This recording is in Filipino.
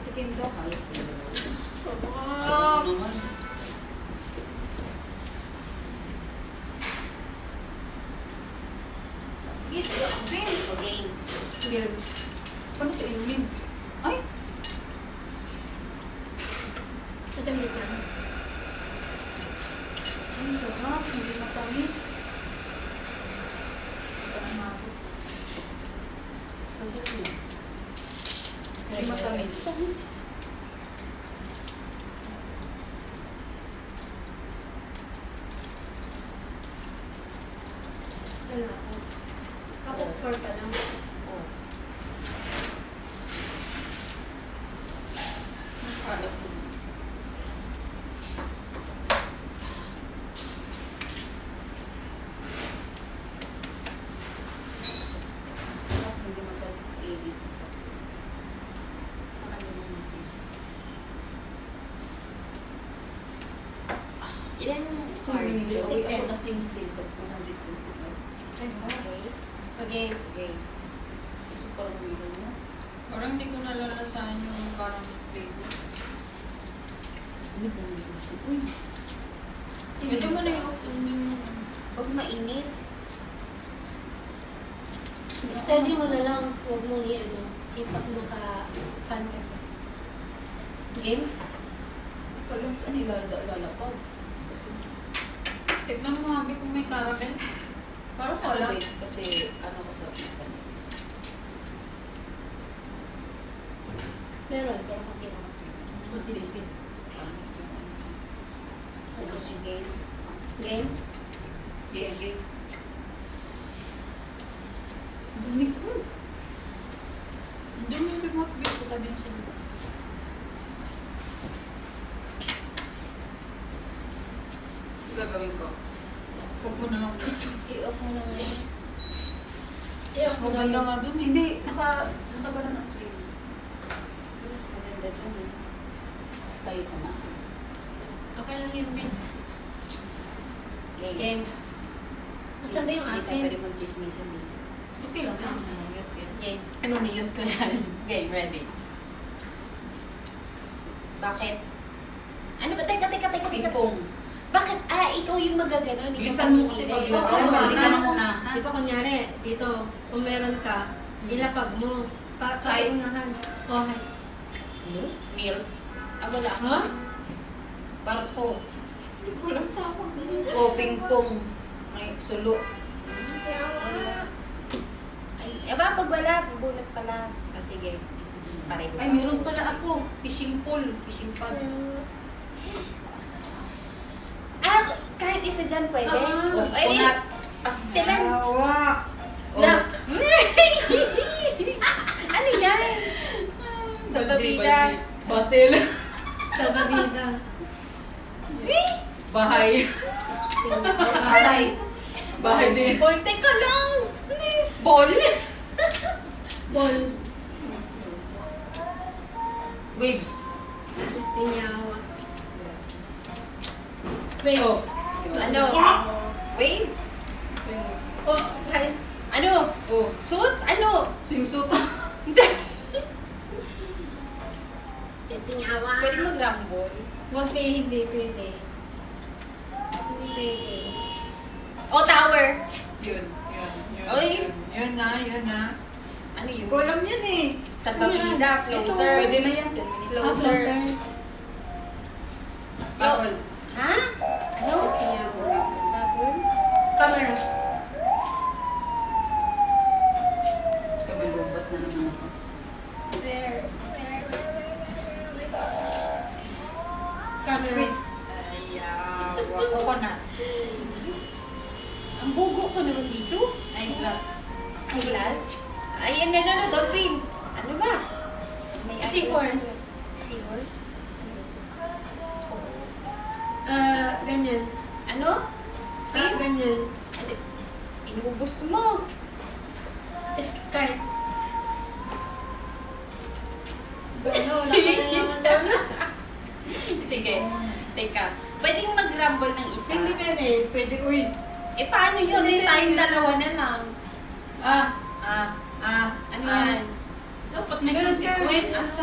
Patikin ka, kaya ko. Wow. Is grabe. Okay. Weird. Paano sa inumin? Ay! Sa ka. Ang sarap. Hindi matamis. Parang mabot. Masarap yun. Hindi matamis. Wala ako. Kapag four pa lang. Oh. Nakalat ko. Sarap, hindi masyadong kaigit. Nakalimutan ko. Ilan binili cards? ko, ako na sing-sing. Tag 225. Okay. Okay. Okay. Kasi parang may ganyan. Parang hindi ko nalalasahan yung parang flavor. Ano ba yung gusto? Uy! Pwede mo na i-off din yung Huwag mainit. Steady mo na lang. Huwag mong i-ano. If naka-fan kasi. Game? Hindi ko alam saan nila lalapag. Kasi Tignan mo habi kung may caramel. Parang wala. wait, kasi ano ko sa Japanese. Meron, pero konti lang. Matilipid. Pangit yung ano. Tapos yung game. Game? Yeah, game. Dumi ko. Doon yung remote bit sa tabi ng cellphone. Gagawin ko? Huwag mo na lang gusto. I-off mo na nga. I-off mo na Maganda lang. nga dun eh. Hindi, naka, nakaganon ang swing. Mas maganda dun. eh. Tayo ko na. Okay lang yun, Ben. Game. Game. Nasaan ba yung Hindi tayo akin? pwede mag-chismisan dito. Okay lang. Game. Ano niyot ko yan? Game, ready. Bakit? Ano ba? Teka, teka, teka, teka. Ping-pong. Bakit? Ah, ikaw yung magagano. Ikaw Bilisan mo kasi paglaro. Oo, Hindi ka ano? na unahan. Di ba kunyari, dito, kung meron ka, ilapag mo. Para Kahit- kasi unahan. Okay. Meal. Ah, wala. Ha? Barko. Hindi ko lang tawag. O, ping-pong. May sulo. Ay, eh ba, pag wala, bunot pala. Ah, sige. Pareho. Ay, meron pala ako. Fishing pole. Fishing pad. Ah, kahit isa dyan pwede. Ah. Oh, ay, Kunat. pastelan. Hawak. Oh. Nak. ano yan? Sa babida. Batil. Sa babida. Bahay. Aray. Bahay din. Boy, teka lang. Ball. Ball. Waves. Istinyawa. Waves. Ano? Waves? Oh, guys. Ano? Oh. Suit? Ano? Swimsuit. Istinyawa. Pwede mag-rumble. Huwag may hindi pwede. Hindi pwede. O, tower. Yun. Yun. Yun. Oy. Yun, yun na, yun na. Ano yun? Ko alam yan eh. Sa babida, floater. Pwede na yan. 10 minutes. Floater. Bawal. Ha? Ano? Istinyawa. Bubble? Camera. Lubat na naman ako. Where? Camera. Sweet. Ayaw. Coconut. Ang bugo ko naman dito. Eyeglass. Eyeglass. Ay, ano, ano, dolphin. Ano ba? May Seahorse. Seahorse? Ah, ganyan. Ano? Ah, Speed? ganyan. Ano? Inubos mo. Sky. Dono, wala ka na naman dono. Sige. Teka. Pwedeng mag-rumble ng isa. Hindi pwede. Pwede, uy. Eh, paano yun? Eh, tayong dalawa na lang. Ah, ah, ah. Ano ah. yan? Dapat may consequence.